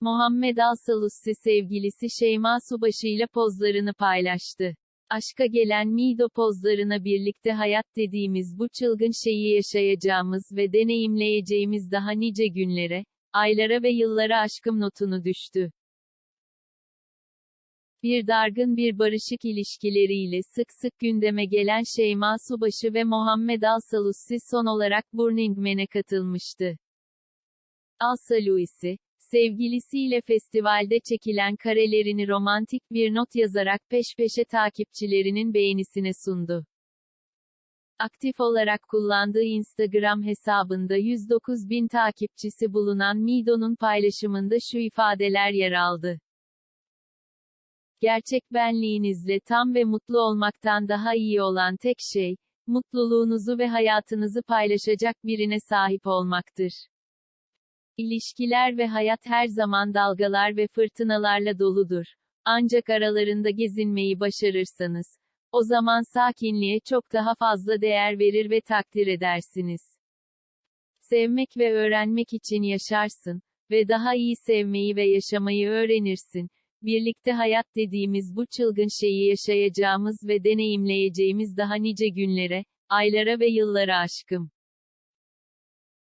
Muhammed Al-Salussi sevgilisi Şeyma Subaşı ile pozlarını paylaştı. Aşka gelen Mido pozlarına birlikte hayat dediğimiz bu çılgın şeyi yaşayacağımız ve deneyimleyeceğimiz daha nice günlere, aylara ve yıllara aşkım notunu düştü. Bir dargın bir barışık ilişkileriyle sık sık gündeme gelen Şeyma Subaşı ve Muhammed Al-Salussi son olarak Burning Man'e katılmıştı. Al-Salusi, sevgilisiyle festivalde çekilen karelerini romantik bir not yazarak peş peşe takipçilerinin beğenisine sundu. Aktif olarak kullandığı Instagram hesabında 109 bin takipçisi bulunan Mido'nun paylaşımında şu ifadeler yer aldı. Gerçek benliğinizle tam ve mutlu olmaktan daha iyi olan tek şey, mutluluğunuzu ve hayatınızı paylaşacak birine sahip olmaktır. İlişkiler ve hayat her zaman dalgalar ve fırtınalarla doludur. Ancak aralarında gezinmeyi başarırsanız, o zaman sakinliğe çok daha fazla değer verir ve takdir edersiniz. Sevmek ve öğrenmek için yaşarsın ve daha iyi sevmeyi ve yaşamayı öğrenirsin. Birlikte hayat dediğimiz bu çılgın şeyi yaşayacağımız ve deneyimleyeceğimiz daha nice günlere, aylara ve yıllara aşkım.